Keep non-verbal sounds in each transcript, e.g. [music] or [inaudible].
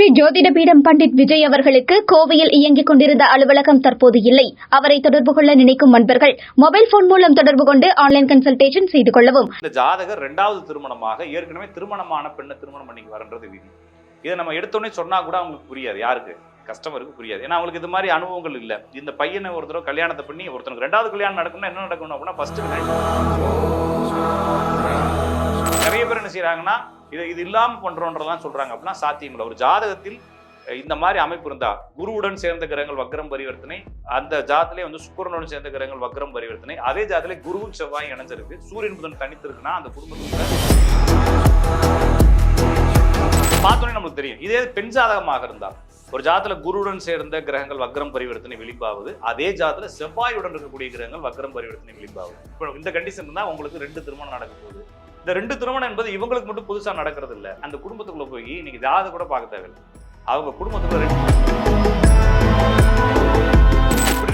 ஸ்ரீ ஜோதிடபீடம் பண்டிட் விஜய் அவர்களுக்கு கோவையில் இயங்கிக் கொண்டிருந்த அலுவலகம் தற்போது இல்லை. அவரை தொடர்பு கொள்ள நினைக்கும் நண்பர்கள் மொபைல் போன் மூலம் தொடர்பு கொண்டு ஆன்லைன் கன்சல்டேஷன் செய்து கொள்ளவும். இந்த ஜாதகர் ரெண்டாவது திருமணமாக ஏற்கனவே திருமணமான பெண்ணை திருமணம் பண்ணிக்கு வரன்றது விதி. இதை நம்ம எடுத்தோடனே சொன்னா கூட அவங்களுக்கு புரியாது. யாருக்கு? கஸ்டமருக்கு புரியாது. ஏன்னா அவங்களுக்கு இது மாதிரி அனுபவங்கள் இல்லை. இந்த பையனை ஒரு தடவை கல்யாணத்தை பண்ணி ஒருத்தனுக்கு ரெண்டாவது கல்யாணம் நடக்கணும்னா என்ன நடக்கணும் அப்படின்னா ஃபர்ஸ்ட் நிறைய பேர் என்ன செய்யறாங்கன்னா இது இது இல்லாம பண்ணுறோன்றதான் சொல்றாங்க. அப்படின்னா சாத்தியம் இல்லை. ஒரு ஜாதகத்தில் இந்த மாதிரி அமைப்பு இருந்தா குருவுடன் சேர்ந்த கிரகங்கள் வக்ரம் பரிவர்த்தனை அந்த ஜாதத்திலே வந்து சுக்கரனுடன் சேர்ந்த கிரகங்கள் வக்ரம் பரிவர்த்தனை அதே ஜாதத்திலே குருவும் செவ்வாயும் இணைஞ்சிருக்கு. சூரியன் புதன் தனித்திருக்குன்னா அந்த குடும்பத்துல பார்த்தோன்னே நம்மளுக்கு தெரியும். இதே பெண் ஜாதகமாக இருந்தால் ஒரு ஜாதத்துல குருவுடன் சேர்ந்த கிரகங்கள் வக்ரம் பரிவர்த்தனை விளிம்பாவது அதே ஜாதத்துல செவ்வாயுடன் இருக்கக்கூடிய கிரகங்கள் வக்ரம் பரிவர்த்தனை விளிம்பாவது இப்போ இந்த கண்டிஷன் இருந்தால் உங்களுக்கு ரெண்டு திருமணம் நடக்க போகுது. இந்த ரெண்டு திருமணம் என்பது இவங்களுக்கு மட்டும் புதுசாக நடக்கிறது இல்லை அந்த குடும்பத்துக்குள்ளே போய் இன்னைக்கு ஜாத கூட பார்க்க தேவையில்லை. அவங்க குடும்பத்துக்குள்ள ரெண்டு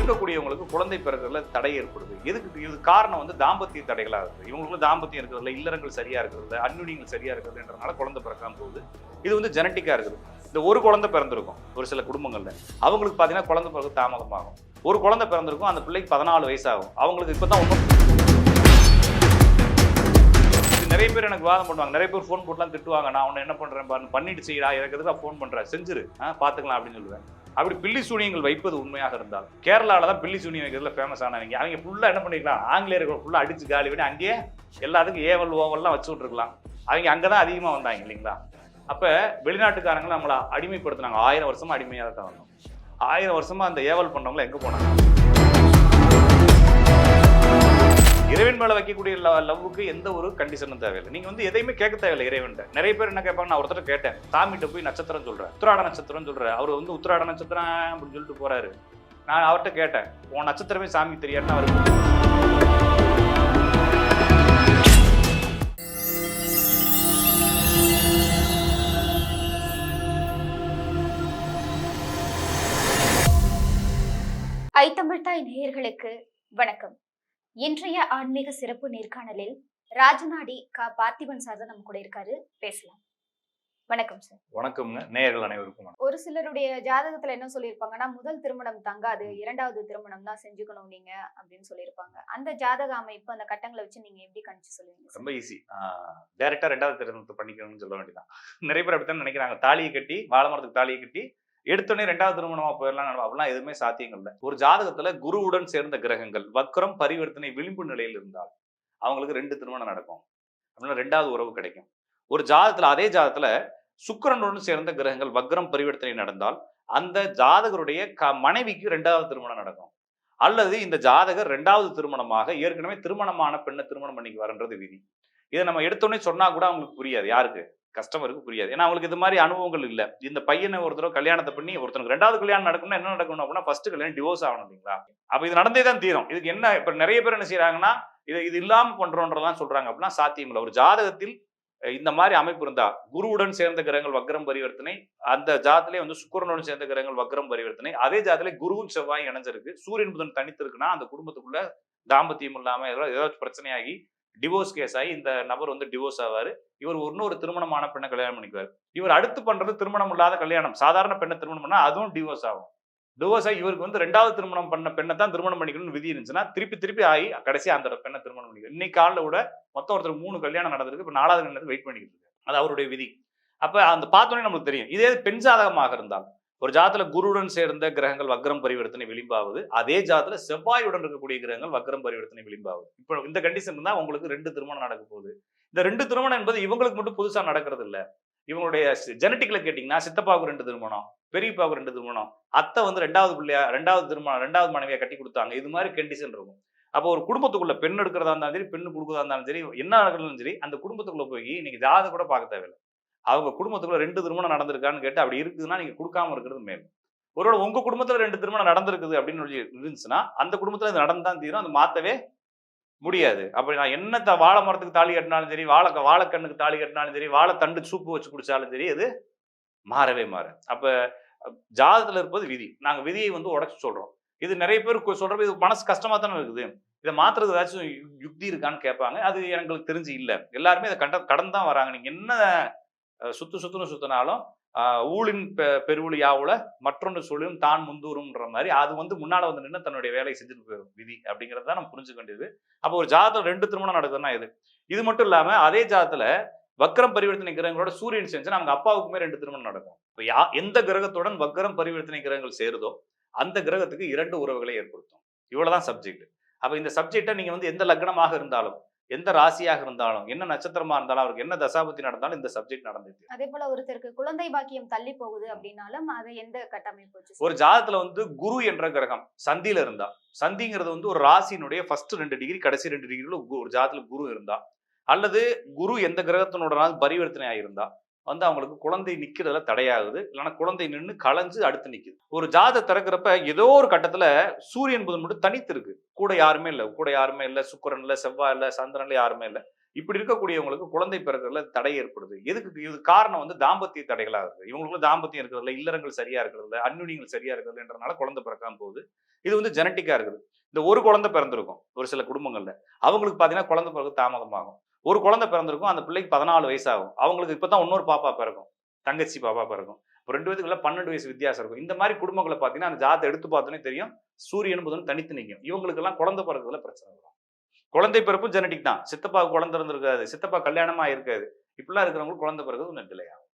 இருக்கக்கூடியவங்களுக்கு குழந்தை பிறகுல தடை ஏற்படுது. எதுக்கு இது? காரணம் வந்து தாம்பத்திய தடைகளாக இருக்குது இவங்களுக்கு தாம்பத்தியம் இருக்கிறதுல இல்லறங்கள் சரியா இருக்கிறது அந்யுனியங்கள் சரியா இருக்கிறதுன்றனால குழந்தை பிறக்காம போகுது. இது வந்து ஜெனட்டிக்காக இருக்குது. இந்த ஒரு குழந்தை பிறந்திருக்கும் ஒரு சில குடும்பங்களில். அவங்களுக்கு பார்த்தீங்கன்னா குழந்தை பிறகு தாமதமாகும். ஒரு குழந்தை பிறந்திருக்கும் அந்த பிள்ளைக்கு பதினாலு வயசாகும் அவங்களுக்கு இப்பதான் ஒன்றும் நிறைய பேர் எனக்கு வாதம் பண்ணுவாங்க. நிறைய பேர் ஃபோன் போட்டுலாம் திட்டுவாங்க. நான் உன்னை என்ன பண்றேன் பாரு. பண்ணிட்டு செய்யடா எனக்கு தான் ஃபோன் பண்றேன் செஞ்சிரு. ஆ, பாத்துக்கலாம் அப்படின்னு சொல்லுவேன். அப்படி பில்லி சூனியங்கள் வைப்பது உண்மையாக இருந்தால். கேரளால தான் பில்லி சூனியம் வைக்கிறதுல ஃபேமஸ் ஆனவங்க. அவங்க ஃபுல்லா என்ன பண்ணிக்கலாம் ஆங்கிலேயர்கள் ஃபுல்லா அடிச்சு காலி பண்ணி அங்கேயே எல்லாத்துக்கும் ஏவல் ஓவல்லாம் வச்சு விட்டுருக்கலாம். அவங்க அங்கே தான் அதிகமாக வந்தாங்க இல்லைங்களா? அப்போ வெளிநாட்டுக்காரங்களை நம்மளை அடிமைப்படுத்தினாங்க. ஆயிரம் வருஷமாக அடிமையாக தான் வந்தோம். ஆயிரம் வருஷமாக அந்த ஏவல் பண்ணவங்கள எங்கே போனாங்க? இறைவன் மேல வைக்கக்கூடிய லவ்வுக்கு எந்த ஒரு கண்டிஷனும் தேவையில்லை. நீங்க வந்து எதையுமே கேட்க தேவையில்லை இறைவன் நிறைய பேர் என்ன கேட்பாங்க? நான் ஒருத்தர் கேட்டேன். சாமிகிட்ட போய் நட்சத்திரம் சொல்றேன். உத்திராட நட்சத்திரம் சொல்றேன் அவர் வந்து உத்திராட நட்சத்திரம் அப்படின்னு சொல்லிட்டு போறாரு. நான் அவர்கிட்ட கேட்டேன். உன் நட்சத்திரமே சாமி தெரியாதுன்னு அவருக்கு ஐ தமிழ்தாய் நேயர்களுக்கு வணக்கம். இன்றைய ஆன்மீக சிறப்பு நேர்காணலில் ராஜநாடி கா பார்த்திபன் சார் தான் நம்ம கூட இருக்காரு. பேசலாம். வணக்கம் சார். வணக்கம்ங்க. நேயர்கள் அனைவருக்கும் வணக்கம். ஒரு சிலருடைய ஜாதகத்துல என்ன சொல்லியிருப்பாங்கன்னா முதல் திருமணம் தங்காது இரண்டாவது திருமணம் தான் செஞ்சுக்கணும் நீங்க அப்படின்னு சொல்லியிருப்பாங்க. அந்த ஜாதக அமைப்பு அந்த கட்டங்களை வச்சு நீங்க எப்படி கணிச்சு சொல்லுவீங்க? ரொம்ப ஈஸி டேரக்டா ரெண்டாவது திருமணத்தை பண்ணிக்கணும்னு சொல்ல வேண்டியதான் நிறைய பேர் அப்படித்தான் நினைக்கிறாங்க. தாலியை கட்டி வாழை மரத்துக்கு தாலியை கட்டி எடுத்தோடனே ரெண்டாவது திருமணமா போயிடலாம் அப்படிலாம் எதுவுமே சாத்தியங்கள் இல்லை. ஒரு ஜாதகத்துல குருவுடன் சேர்ந்த கிரகங்கள் வக்ரம் பரிவர்த்தனை விளிம்பு நிலையில் இருந்தால் அவங்களுக்கு ரெண்டு திருமணம் நடக்கும். அப்படின்னா ரெண்டாவது உறவு கிடைக்கும். ஒரு ஜாதகத்துல அதே ஜாதகத்துல சுக்கரனுடன் சேர்ந்த கிரகங்கள் வக்ரம் பரிவர்த்தனை நடந்தால் அந்த ஜாதகருடைய க மனைவிக்கு ரெண்டாவது திருமணம் நடக்கும். அல்லது இந்த ஜாதகர் ரெண்டாவது திருமணமாக ஏற்கனவே திருமணமான பெண்ணை திருமணம் பண்ணிக்கு வரன்றது விதி. இதை நம்ம எடுத்தோடனே சொன்னா கூட அவங்களுக்கு புரியாது யாருக்கு? கஸ்டமருக்கு புரியாது. ஏன்னா அவங்களுக்கு இது மாதிரி அனுபவங்கள் இல்லை. இந்த பையனை ஒரு தடவை கல்யாணத்தை பண்ணி ஒருத்தனுக்கு ரெண்டாவது கல்யாணம் நடக்கணும்னா என்ன நடக்கணும் அப்படின்னா ஃபர்ஸ்ட் கல்யாணம் டிவோர்ஸ் ஆகணும் இல்லைங்களா? அப்போ இது நடந்தே தான் தீரும். இதுக்கு என்ன இப்போ நிறைய பேர் என்ன செய்யறாங்கன்னா இது இது இல்லாமல் பண்ணுறோன்றதான் சொல்றாங்க அப்படின்னா சாத்தியம் இல்லை. ஒரு ஜாதகத்தில் இந்த மாதிரி அமைப்பு இருந்தா குருவுடன் சேர்ந்த கிரகங்கள் வக்ரம் பரிவர்த்தனை அந்த ஜாதத்திலே வந்து சுக்கரனுடன் சேர்ந்த கிரகங்கள் வக்ரம் பரிவர்த்தனை அதே ஜாதத்திலே குருவும் செவ்வாய் இணைஞ்சிருக்கு. சூரியன் புதன் தனித்திருக்குன்னா அந்த குடும்பத்துக்குள்ள தாம்பத்தியம் இல்லாம ஏதாவது ஏதாச்சும் பிரச்சனையாகி டிவோர்ஸ் கேஸ் ஆகி இந்த நபர் வந்து டிவோர்ஸ் ஆவார். இவர் இன்னொரு திருமணமான பெண்ணை கல்யாணம் பண்ணிக்குவார். இவர் அடுத்து பண்ணுறது திருமணம் இல்லாத கல்யாணம். சாதாரண பெண்ணை திருமணம் பண்ணால் அதுவும் டிவோர்ஸ் ஆகும். டிவோர்ஸ் ஆகி இவருக்கு வந்து ரெண்டாவது திருமணம் பண்ண பெண்ணை தான் திருமணம் பண்ணிக்கணும்னு விதி இருந்துச்சுன்னா திருப்பி திருப்பி ஆகி கடைசி அந்த பெண்ணை திருமணம் பண்ணிக்கணும் இன்னைக்கு காலில் கூட மொத்தம் ஒருத்தர் மூணு கல்யாணம் நடந்திருக்கு. இப்போ நாலாவது கல்யாணத்துக்கு வெயிட் பண்ணிக்கிட்டு இருக்கு. அது அவருடைய விதி. அப்போ அந்த பார்த்தோன்னே நமக்கு தெரியும். இதே பெண் சாதகமாக இருந்தால் ஒரு ஜாத்துல குருவுடன் சேர்ந்த கிரகங்கள் வக்ரம் பரிவர்த்தனை விளிம்பாவது அதே ஜாத்துல செவ்வாயுடன் இருக்கக்கூடிய கிரகங்கள் வக்ரம் பரிவர்த்தனை விளிம்பாவது. இப்போ இந்த கண்டிஷன் தான் உங்களுக்கு ரெண்டு திருமணம் நடக்க போகுது. இந்த ரெண்டு திருமணம் என்பது இவங்களுக்கு மட்டும் புதுசா நடக்கிறது இல்ல. இவங்களுடைய ஜெனட்டிக்ல கேட்டீங்கன்னா சித்தப்பாவுக்கு ரெண்டு திருமணம் பெரியப்பாவுக்கு ரெண்டு திருமணம் அத்தை வந்து ரெண்டாவது பிள்ளையா ரெண்டாவது திருமணம் ரெண்டாவது மனைவியா கட்டி கொடுத்தாங்க. இது மாதிரி கண்டிஷன் இருக்கும். அப்போ ஒரு குடும்பத்துக்குள்ள பெண் எடுக்கிறதா இருந்தாலும் சரி பெண்ணு கொடுக்கறதா இருந்தாலும் சரி என்ன நடக்கிறதும் சரி அந்த குடும்பத்துக்குள்ள போய் நீங்க ஜாதகம் கூட பார்க்க தேவையில்லை. அவங்க குடும்பத்துக்குள்ள ரெண்டு திருமணம் நடந்திருக்கான்னு கேட்டு அப்படி இருக்குதுன்னா நீங்க கொடுக்காம இருக்கிறது மேல். ஒருவேளை உங்க குடும்பத்துல ரெண்டு திருமணம் நடந்திருக்குது அப்படின்னு சொல்லி இருந்துச்சுன்னா அந்த குடும்பத்துல இது நடந்தான் தீரும். அது மாத்தவே முடியாது. அப்படி நான் என்னத்த வாழை மரத்துக்கு தாலி கட்டினாலும் சரி வாழை வாழைக்கண்ணுக்கு தாலி கட்டினாலும் சரி வாழை தண்டு சூப்பு வச்சு குடிச்சாலும் சரி அது மாறவே மாற அப்ப ஜாதத்துல இருப்பது விதி. நாங்க விதியை வந்து உடச்சி சொல்றோம். இது நிறைய பேர் சொல்றப்ப இது மனசு கஷ்டமா தானே இருக்குது. இதை மாத்துறது ஏதாச்சும் யு- யுக்தி இருக்கான்னு கேட்பாங்க. அது எங்களுக்கு தெரிஞ்சு இல்லை. எல்லாருமே இதை கண்ட கடன் தான் வராங்க. நீங்க என்ன சுத்து சுத்துன்னு சுத்தினாலும் ஆஹ் ஊழின் பெ- பெருவழி யாவுல மற்றொன்று சொல்லும் தான் முந்தூரும்ன்ற மாதிரி அது வந்து முன்னால வந்து நின்று தன்னுடைய வேலையை செஞ்சுட்டு போயிடும் விதி அப்படிங்கறத தான் நம்ம புரிஞ்சுக்க வேண்டியது. அப்போ ஒரு ஜாதகம் ரெண்டு திருமணம் நடக்குதுன்னா இது இது மட்டும் இல்லாம அதே ஜாதத்துல வக்ரம் பரிவர்த்தனை கிரகங்களோட சூரியன் செஞ்சா நமக்கு அப்பாவுக்குமே ரெண்டு திருமணம் நடக்கும். இப்போ யா எந்த கிரகத்துடன் வக்ரம் பரிவர்த்தனை கிரகங்கள் சேருதோ அந்த கிரகத்துக்கு இரண்டு உறவுகளை ஏற்படுத்தும். இவ்வளவுதான் சப்ஜெக்ட் அப்ப இந்த சப்ஜெக்டை நீங்க வந்து எந்த லக்னமாக இருந்தாலும் எந்த ராசியாக இருந்தாலும் என்ன நட்சத்திரமா இருந்தாலும் அவருக்கு என்ன தசாபத்தி நடந்தாலும் இந்த சப்ஜெக்ட் நடந்துச்சு அதே போல ஒருத்தருக்கு குழந்தை பாக்கியம் தள்ளி போகுது அப்படின்னாலும் அது எந்த கட்டமைப்பு ஒரு ஜாதத்துல வந்து குரு என்ற கிரகம் சந்தியில இருந்தா சந்திங்கிறது வந்து ஒரு ராசியினுடைய ஃபர்ஸ்ட் ரெண்டு டிகிரி கடைசி ரெண்டு டிகிரில ஒரு ஜாதத்துல குரு இருந்தா அல்லது குரு எந்த கிரகத்தினோட பரிவர்த்தனை ஆயிருந்தா வந்து அவங்களுக்கு குழந்தை நிற்கிறதுல தடையாகுது. இல்லைன்னா குழந்தை நின்று களைஞ்சு அடுத்து நிற்குது ஒரு ஜாதை திறக்கிறப்ப ஏதோ ஒரு கட்டத்தில் சூரியன் புதன் மட்டும் தனித்து இருக்கு கூட யாருமே இல்லை. கூட யாருமே இல்லை. சுக்கரன் இல்லை. செவ்வாய் இல்லை. சந்திரன்ல யாருமே இல்லை. இப்படி இருக்கக்கூடியவங்களுக்கு குழந்தை பிறக்கிறதுல தடை ஏற்படுது. எதுக்கு? இது காரணம் வந்து தாம்பத்திய தடைகளாக இருக்குது. இவங்களுக்கு தாம்பத்தியம் இருக்கிறதுல இல்லறங்கள் சரியா இருக்கிறதுல அந்யுனிகள் சரியா இருக்கிறதுன்றனால குழந்தை பிறக்காம போகுது. இது வந்து ஜெனட்டிக்கா இருக்குது. இந்த ஒரு குழந்தை பிறந்திருக்கும். ஒரு சில குடும்பங்கள்ல. அவங்களுக்கு பார்த்தீங்கன்னா குழந்தை பிறகு தாமதமாகும். ஒரு குழந்தை பிறந்திருக்கும் அந்த பிள்ளைக்கு பதினாலு வயசாகும். அவங்களுக்கு இப்பதான் இன்னொரு பாப்பா பிறக்கும். தங்கச்சி பாப்பா பிறக்கும். இப்போ ரெண்டு பேத்துக்குள்ள பன்னெண்டு வயசு வித்தியாசம் இருக்கும். இந்த மாதிரி குடும்பங்களை பார்த்தீங்கன்னா அந்த ஜாதத்தை எடுத்து பார்த்தோன்னே தெரியும். சூரியன் புதன் தனித்து நிற்கும். இவங்களுக்கெல்லாம் குழந்தை பிறகுல பிரச்சனை வரும். குழந்தை பிறப்பும் ஜெனட்டிக் தான். சித்தப்பாவுக்கு குழந்தை இருந்திருக்காது. சித்தப்பா கல்யாணமா இருக்காது. இப்படிலாம் இருக்கிறவங்களுக்கு குழந்தை பிறகு கொஞ்சம் டிலே ஆகும்.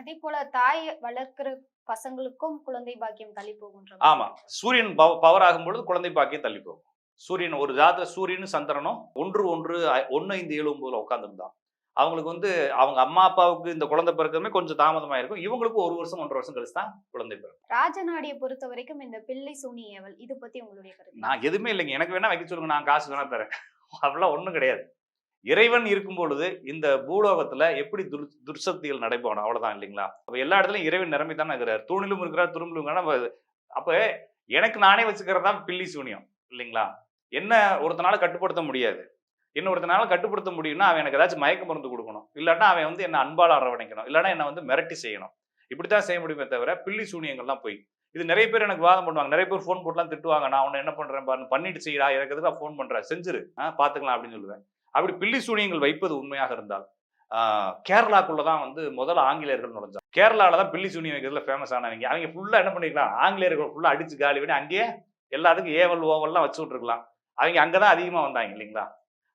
அதே போல தாய் வளர்க்கிற பசங்களுக்கும் குழந்தை பாக்கியம் தள்ளி போகுன்ற ஆமா. சூரியன் பவர் ஆகும் பொழுது குழந்தை பாக்கியம் தள்ளி போகும். சூரியன் ஒரு ஜாத சூரியனும் சந்திரனும் ஒன்று ஒன்று ஒண்ணு ஐந்து ஏழு ஒன்பதுல உட்காந்துருந்தா அவங்களுக்கு வந்து அவங்க அம்மா அப்பாவுக்கு இந்த குழந்தை பிறக்கமே கொஞ்சம் தாமதமா இருக்கும். இவங்களுக்கு ஒரு வருஷம் ஒன்றரை வருஷம் கழிச்சு தான் குழந்தை பிறக்கும். ராஜநாடியை பொறுத்த வரைக்கும் இந்த பிள்ளை ஏவல் இது பத்தி உங்களுடைய கருத்து? நான் எதுவுமே இல்லைங்க. எனக்கு வேணா வைக்க சொல்லுங்க. நான் காசு வேணா தரேன். [laughs] அப்படிலாம் ஒண்ணும் கிடையாது. இறைவன் இருக்கும் பொழுது இந்த பூலோகத்துல எப்படி துர் துர்சக்திகள் நடைபெறணும் அவ்வளவுதான் இல்லைங்களா? அப்ப எல்லா இடத்துலயும் இறைவன் நிரம்பி தானே இருக்கிறார். தூணிலும் இருக்கிறார் துரும்பிலும் அப்ப எனக்கு நானே வச்சுக்கிறது தான் பில்லி சூனியம். இல்லைங்களா? என்ன ஒருத்தனால கட்டுப்படுத்த முடியாது. என்ன ஒருத்தனால கட்டுப்படுத்த முடியும்னா அவன் எனக்கு ஏதாச்சும் மயக்க மருந்து கொடுக்கணும். இல்லாட்டா அவன் வந்து என்ன அன்பால் அரவணைக்கணும். இல்லைன்னா என்ன வந்து மிரட்டி செய்யணும். இப்படித்தான் செய்ய முடியுமே தவிர பில்லி சூனியங்கள்லாம் போய். இது நிறைய பேர் எனக்கு வாதம் பண்ணுவாங்க. நிறைய பேர் ஃபோன் போட்டுலாம் திட்டுவாங்க. நான் உன்னை என்ன பண்றேன் பாருன்னு. பண்ணிட்டு செய்யறா எனக்கு எதுக்கு ஃபோன் பண்றேன் செஞ்சிரு. பாத்துக்கலாம் அப்படின்னு சொல்லுவேன். அப்படி பில்லி சூனியங்கள் வைப்பது உண்மையாக இருந்தால் ஆஹ், கேரளாக்குள்ள தான் வந்து முதல்ல ஆங்கிலேயர்கள் நுழைஞ்சா கேரளால தான் பில்லி சூனியம் வைக்கிறதுல ஃபேமஸ் ஆனவங்க. அவங்க ஃபுல்லா என்ன பண்ணிக்கலாம் ஆங்கிலேயர்கள் ஃபுல்லா அடிச்சு காலி பண்ணி அங்கேயே எல்லாத்துக்கும் ஏவல் ஓவல்லாம் வச்சு விட்டுருக்கலாம். அவங்க அங்கதான் அதிகமாக வந்தாங்க இல்லைங்களா?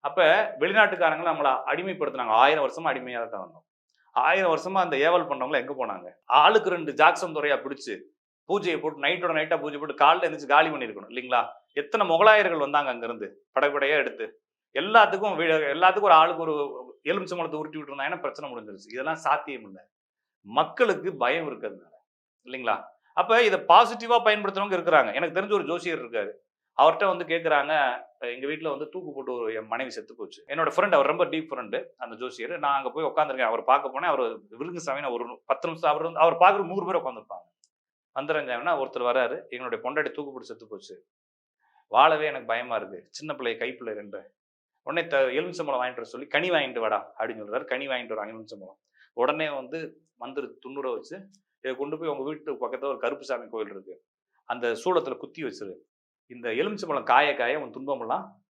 அப்போ வெளிநாட்டுக்காரங்களை நம்மளை அடிமைப்படுத்தினாங்க. ஆயிரம் வருஷமா அடிமையாக தான் வந்தோம். ஆயிரம் வருஷமா அந்த ஏவல் பண்ணவங்கள எங்கே போனாங்க? ஆளுக்கு ரெண்டு ஜாக்சம் துறையா பிடிச்சி பூஜையை போட்டு நைட்டோட நைட்டாக பூஜை போட்டு காலைல எழுந்திரிச்சு காலி பண்ணியிருக்கணும் இல்லைங்களா? எத்தனை முகலாயர்கள் வந்தாங்க அங்கிருந்து? படைப்படையா எடுத்து. எல்லாத்துக்கும் எல்லாத்துக்கும் ஒரு ஆளுக்கு ஒரு எலுமிச்சம்பளத்தை உருட்டி விட்டுருந்தாங்கன்னா பிரச்சனை முடிஞ்சிருச்சு? இதெல்லாம் சாத்தியம் இல்லை. மக்களுக்கு பயம் இருக்கிறதுனால இல்லைங்களா? அப்போ இதை பாசிட்டிவாக பயன்படுத்துறவங்க இருக்கிறாங்க. எனக்கு தெரிஞ்ச ஒரு ஜோசியர் இருக்காரு. அவர்கிட்ட வந்து கேட்குறாங்க எங்கள் வீட்டில் வந்து தூக்கு போட்டு ஒரு என் மனைவி செத்து போச்சு. என்னோட ஃப்ரெண்ட் அவர் ரொம்ப டீப் ஃப்ரெண்டு அந்த ஜோசியர். நான் அங்கே போய் உட்காந்துருக்கேன் அவர் பார்க்க போனேன். அவர் விருங்கு சாமி ஒரு பத்து நிமிஷம் அவர் வந்து அவர் பார்க்குற நூறு பேர் உட்காந்துருப்பாங்க வந்துடுறேன் ஒருத்தர் வராரு எங்களுடைய பொண்டாடி தூக்கு போட்டு செத்து போச்சு. வாழவே எனக்கு பயமாக இருக்குது சின்ன பிள்ளை கைப்பிள்ளை ரெண்டு. உடனே த எலுமிச்சம்பழம் வாங்கிட்டு வர சொல்லி கனி வாங்கிட்டு வாடா அப்படின்னு சொல்கிறார் கனி வாங்கிட்டு வராங்க எலுமிச்சம்பழம் உடனே வந்து மந்திர துண்ணுற வச்சு இதை கொண்டு போய் உங்கள் வீட்டு பக்கத்தில் ஒரு கருப்புசாமி கோயில் இருக்குது அந்த சூளத்தில் குத்தி வச்சிரு. இந்த எலுமிச்சம்பழம் காய காய உன் துன்பமெல்லாம்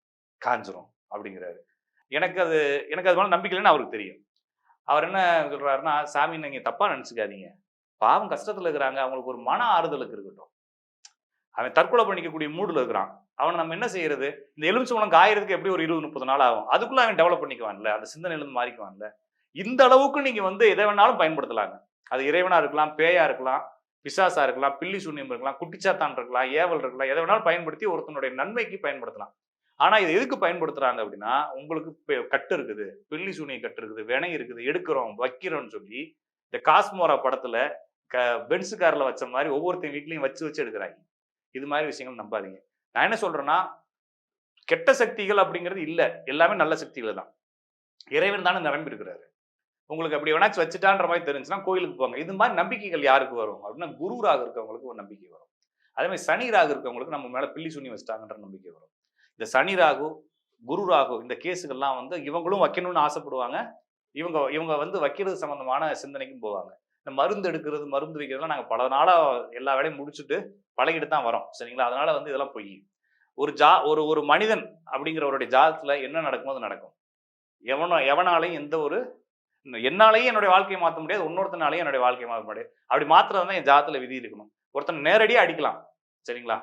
காஞ்சிரும் அப்படிங்கிறாரு. எனக்கு அது எனக்கு அது மேலே நம்பிக்கை இல்லைன்னு அவருக்கு தெரியும். அவர் என்ன சொல்றாருன்னா சாமி நீங்க தப்பா நினச்சிக்காதீங்க. பாவம் கஷ்டத்துல இருக்கிறாங்க. அவங்களுக்கு ஒரு மன ஆறுதலுக்கு இருக்கட்டும். அவன் தற்கொலை பண்ணிக்கக்கூடிய மூடுல இருக்கிறான். அவனை நம்ம என்ன செய்யறது? இந்த எலுமிச்சம்பழம் காயறதுக்கு எப்படி ஒரு இருபது முப்பது நாள் ஆகும்? அதுக்குள்ள அவன் டெவலப் பண்ணிக்குவான்ல? அந்த சிந்தனையிலிருந்து மாறிக்குவான்ல? இந்த அளவுக்கு நீங்க வந்து எதை வேணாலும் பயன்படுத்தலாங்க. அது இறைவனா இருக்கலாம் பேயா இருக்கலாம் பிசாசா இருக்கலாம் பில்லி சூன்யம் இருக்கலாம் குட்டிச்சாத்தான் இருக்கலாம் ஏவல் இருக்கலாம் எதை வேணாலும் பயன்படுத்தி ஒருத்தனுடைய நன்மைக்கு பயன்படுத்தலாம். ஆனா இது எதுக்கு பயன்படுத்துறாங்க அப்படின்னா உங்களுக்கு கட்டு இருக்குது பில்லி சூனிய கட்டு இருக்குது வினை இருக்குது எடுக்கிறோம் வைக்கிறோம்னு சொல்லி இந்த காஸ்மோரா படத்துல க பென்ஸ் கார்ல வச்ச மாதிரி ஒவ்வொருத்தையும் வீட்லையும் வச்சு வச்சு எடுக்கிறாங்க. இது மாதிரி விஷயங்கள் நம்பாதீங்க. நான் என்ன சொல்றேன்னா கெட்ட சக்திகள் அப்படிங்கிறது இல்லை எல்லாமே நல்ல சக்திகள் தான் இறைவன் தானே நிரம்பி இருக்கிறாரு உங்களுக்கு அப்படி வேணாச்சும் வச்சுட்டான்ற மாதிரி தெரிஞ்சுன்னா கோயிலுக்கு போங்க. இது மாதிரி நம்பிக்கைகள் யாருக்கு வரும்? அப்படின்னா குரு ராக இருக்கவங்களுக்கு ஒரு நம்பிக்கை வரும். அதே மாதிரி சனி ராகு இருக்கவங்களுக்கு நம்ம மேல பில்லி சுனி வச்சிட்டாங்கன்ற நம்பிக்கை வரும். இந்த சனி ராகு குரு ராகு இந்த கேஸுகள்லாம் வந்து இவங்களும் வைக்கணும்னு ஆசைப்படுவாங்க. இவங்க இவங்க வந்து வைக்கிறது சம்பந்தமான சிந்தனைக்கும் போவாங்க. இந்த மருந்து எடுக்கிறது மருந்து வைக்கிறதுலாம் நாங்கள் பல நாளாக எல்லா வேலையும் முடிச்சுட்டு பழகிட்டு தான் வரோம். சரிங்களா? அதனால வந்து இதெல்லாம் பொய். ஒரு ஜா ஒரு ஒரு மனிதன் அப்படிங்கிறவருடைய ஜாதத்தில் என்ன நடக்குமோ அது நடக்கும். எவனோ எவனாலையும் எந்த ஒரு இன்னும் என்னாலேயும் என்னுடைய வாழ்க்கையை மாற்ற முடியாது இன்னொருத்தனாலையும் என்னுடைய வாழ்க்கையை மாற்ற முடியாது. அப்படி மாத்துறது தான் என் ஜாதத்துல விதி இருக்கணும். ஒருத்தன் நேரடியாக அடிக்கலாம் சரிங்களா?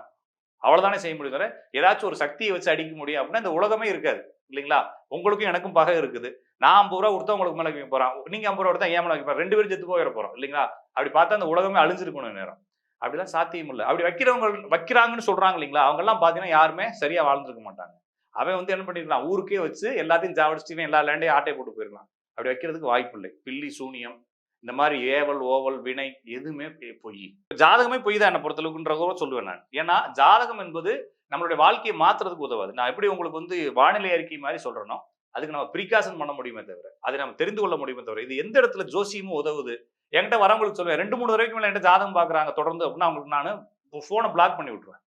அவ்வளவுதானே செய்ய முடியும் தவிர ஏதாச்சும் ஒரு சக்தியை வச்சு அடிக்க முடியும் அப்படின்னா இந்த உலகமே இருக்காது இல்லைங்களா? உங்களுக்கும் எனக்கும் பகை இருக்குது. நான் ஐம்பது ரூபா கொடுத்தா உங்களுக்கு மேலே வைக்க போறான். நீங்க ஐம்பது ரூபா கொடுத்தா ஏன் மேலே வைக்க ரெண்டு பேரும் செத்து போயிட போறோம் இல்லைங்களா? அப்படி பார்த்தா அந்த உலகமே அழிஞ்சிருக்கணும் நேரம். அப்படிலாம் சாத்தியம் இல்லை. அப்படி வைக்கிறவங்க வைக்கிறாங்கன்னு சொல்றாங்க இல்லைங்களா? அவங்க எல்லாம் பாத்தீங்கன்னா யாருமே சரியா வாழ்ந்துருக்க மாட்டாங்க. அவன் வந்து என்ன பண்ணிருக்கலாம் ஊருக்கே வச்சு எல்லாத்தையும் ஜாவடிச்சுட்டு எல்லா லேண்டையும் ஆட்டை போட்டு போயிருக்கலாம் அப்படி வைக்கிறதுக்கு வாய்ப்பு இல்லை. பில்லி சூனியம் இந்த மாதிரி ஏவல் ஓவல் வினை எதுவுமே பொய். ஜாதகமே பொய் தான் என்னை பொறுத்தளவுக்குன்றத சொல்லுவேன் நான். ஏன்னா ஜாதகம் என்பது நம்மளுடைய வாழ்க்கையை மாத்துறதுக்கு உதவாது. நான் எப்படி உங்களுக்கு வந்து வானிலை அறிக்கை மாதிரி சொல்றேனோ அதுக்கு நம்ம ப்ரிகாஷன் பண்ண முடியுமே தவிர அதை நம்ம தெரிந்து கொள்ள முடியுமே தவிர இது எந்த இடத்துல ஜோசியமும் உதவுது? என்கிட்ட வரவங்களுக்கு சொல்லுவேன் ரெண்டு மூணு வரைக்கும் என்கிட்ட ஜாதகம் பாக்குறாங்க தொடர்ந்து அப்படின்னா அவங்களுக்கு நான் ஃபோனை பிளாக் பண்ணி விட்டுருவேன்.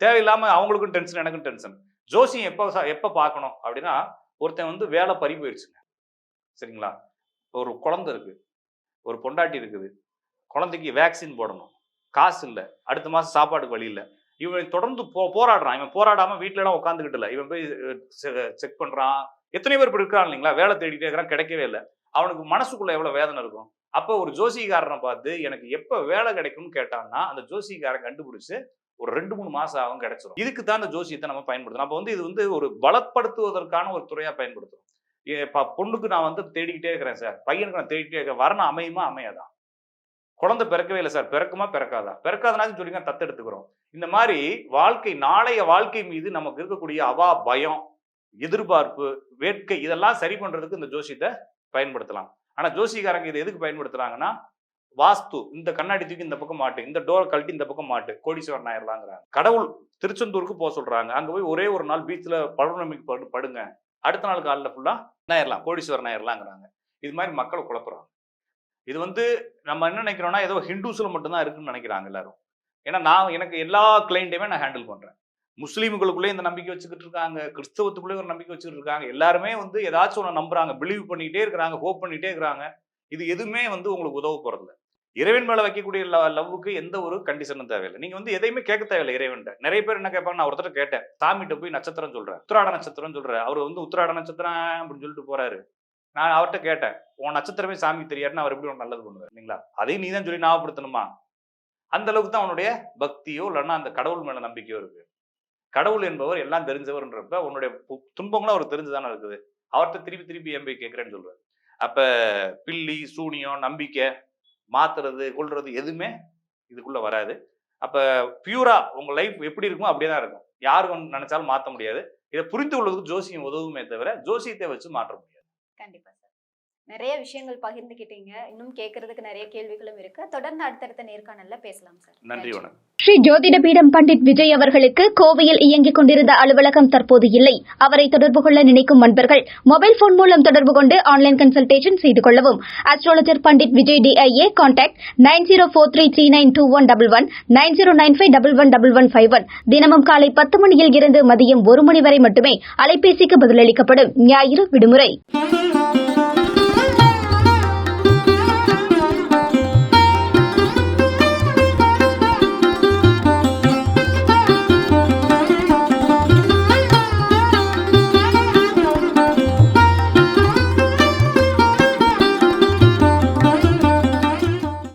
தேவையில்லாம அவங்களுக்கும் டென்ஷன் எனக்கும் டென்ஷன் ஜோசியம் எப்போ ச- எப்போ பார்க்கணும் அப்படின்னா ஒருத்தன் வந்து வேலை பறி போயிடுச்சுங்க சரிங்களா? ஒரு குழந்தை இருக்கு. ஒரு பொண்டாட்டி இருக்குது. குழந்தைக்கு வேக்சின் போடணும். காசு இல்லை. அடுத்த மாசம் சாப்பாடுக்கு வழி இல்லை. இவன் தொடர்ந்து போ போராடுறான். இவன் போராடாம வீட்டிலலாம் உட்காந்துக்கிட்டு இல்லை. இவன் போய் செக் பண்ணுறான் எத்தனை பேர் இப்படி இருக்கிறான் இல்லைங்களா? வேலை தேடிட்டே இருக்கிறான் கிடைக்கவே இல்லை. அவனுக்கு மனசுக்குள்ள எவ்வளோ வேதனை இருக்கும்? அப்போ ஒரு ஜோசிகாரனை பார்த்து எனக்கு எப்போ வேலை கிடைக்கும்னு கேட்டான்னா அந்த ஜோசிகாரன் கண்டுபிடிச்சு ஒரு ரெண்டு மூணு மாசம் ஆகும் கிடைச்சிடும் இதுக்கு தான் இந்த ஜோசியத்தை நம்ம பயன்படுத்தணும். அப்போ வந்து இது வந்து ஒரு பலப்படுத்துவதற்கான ஒரு துறையாக பயன்படுத்துறோம். பொண்ணுக்கு நான் வந்து தேடிக்கிட்டே இருக்கிறேன் சார். பையனுக்கு நான் தேடிக்கிட்டே இருக்கேன். வரணும் அமையுமா? அமையாதான் குழந்தை பிறக்கவே இல்லை சார். பிறக்குமா? பிறக்காதா? பிறக்காதனாச்சும் சொல்லிங்க தத்தெடுத்துக்கிறோம் இந்த மாதிரி வாழ்க்கை நாளைய வாழ்க்கை மீது நமக்கு இருக்கக்கூடிய அவா பயம் எதிர்பார்ப்பு வேட்கை இதெல்லாம் சரி பண்றதுக்கு இந்த ஜோசியத்தை பயன்படுத்தலாம். ஆனா ஜோசிகாரங்க இதை எதுக்கு பயன்படுத்துறாங்கன்னா வாஸ்து இந்த கண்ணாடி தூக்கி இந்த பக்கம் மாட்டு இந்த டோர் கழட்டி இந்த பக்கம் மாட்டு கோடீஸ்வரன் ஆயிரலாங்கிறாங்க. கடவுள் திருச்செந்தூருக்கு போக சொல்றாங்க. அங்க போய் ஒரே ஒரு நாள் பீச்ல பௌர்ணமிக்கு படு படுங்க. அடுத்த நாள் காலில் ஃபுல்லாக ஆயிரலாம் கோடீஸ்வரன் ஆயிரலாங்கிறாங்க இது மாதிரி மக்களை குழப்புறாங்க. இது வந்து நம்ம என்ன நினைக்கிறோம்னா ஏதோ ஹிந்துஸில் மட்டும்தான் இருக்குன்னு நினைக்கிறாங்க எல்லாரும். ஏன்னா நான் எனக்கு எல்லா கிளைண்ட்டையுமே நான் ஹேண்டில் பண்ணுறேன் முஸ்லீம்களுக்குள்ளே இந்த நம்பிக்கை வச்சுக்கிட்டு இருக்காங்க. கிறிஸ்தவத்துக்குள்ளே ஒரு நம்பிக்கை வச்சுக்கிட்டு இருக்காங்க. எல்லாருமே வந்து ஏதாச்சும் ஒன்று நம்புறாங்க. பிலீவ் பண்ணிக்கிட்டே இருக்கிறாங்க. ஹோப் பண்ணிகிட்டே இருக்கிறாங்க. இது எதுவுமே வந்து உங்களுக்கு உதவ போகிறதில்ல இறைவன் மேல வைக்கக்கூடிய லவ்வுக்கு எந்த ஒரு கண்டிஷனும் தேவையில்லை. நீங்க வந்து எதையுமே கேட்க தேவையில்லை இறைவன் நிறைய பேர் என்ன கேட்பாங்க நான் ஒருத்தர் கேட்டேன். சாமிகிட்ட போய் நட்சத்திரம் சொல்றேன். உத்திராட நட்சத்திரம் சொல்றேன். அவர் வந்து உத்திராட நட்சத்திரம் அப்படின்னு சொல்லிட்டு போறாரு. நான் அவர்கிட்ட கேட்டேன் உன் நட்சத்திரமே சாமி தெரியாருன்னு அவர் எப்படி உனக்கு நல்லது பண்ணுவார்? இல்லைங்களா? அதையும் நீ தான் சொல்லி ஞாபகப்படுத்தணுமா? அந்த அளவுக்கு தான் அவனுடைய பக்தியோ இல்லைன்னா அந்த கடவுள் மேல நம்பிக்கையோ இருக்கு. கடவுள் என்பவர் எல்லாம் தெரிஞ்சவர்ன்றப்ப உன்னுடைய துன்பங்களும் அவர் தெரிஞ்சுதானே இருக்குது. அவர்கிட்ட திருப்பி திருப்பி எம்பி கேட்கிறேன்னு சொல்றாரு அப்ப பில்லி சூனியம் நம்பிக்கை மாத்துறது கொள்றது எதுவுமே இதுக்குள்ள வராது. அப்ப பியூரா உங்க லைஃப் எப்படி இருக்குமோ அப்படியே தான் இருக்கும் யாரும் நினைச்சாலும் மாத்த முடியாது. இதை புரிந்து கொள்வதற்கு ஜோசியம் உதவுமே தவிர ஜோசியத்தை வச்சு மாற்ற முடியாது. கண்டிப்பா நிறைய விஷயங்கள் பகிர்ந்துக்கிட்டீங்க இன்னும் கேட்கறதுக்கு நிறைய கேள்விகளும் இருக்கு. தொடர்ந்து அடுத்தடுத்த நேர்காணல்ல பேசலாம் சார். நன்றி வணக்கம். ஸ்ரீ ஜோதிட பீடம் பண்டிட் விஜய் அவர்களுக்கு கோவையில் இயங்கிக் கொண்டிருந்த அலுவலகம் தற்போது இல்லை. அவரை தொடர்பு கொள்ள நினைக்கும் நண்பர்கள் மொபைல் போன் மூலம் தொடர்பு கொண்டு ஆன்லைன் கன்சல்டேஷன் செய்து கொள்ளவும். Astrologer Pandit Vijay DIA contact nine zero four three three nine two one double one nine zero nine five double one double one five one. தினமும் காலை பத்து மணியில் இருந்து மதியம் ஒரு மணி வரை மட்டுமே அலைபேசிக்கு பதிலளிக்கப்படும் ஞாயிறு விடுமுறை.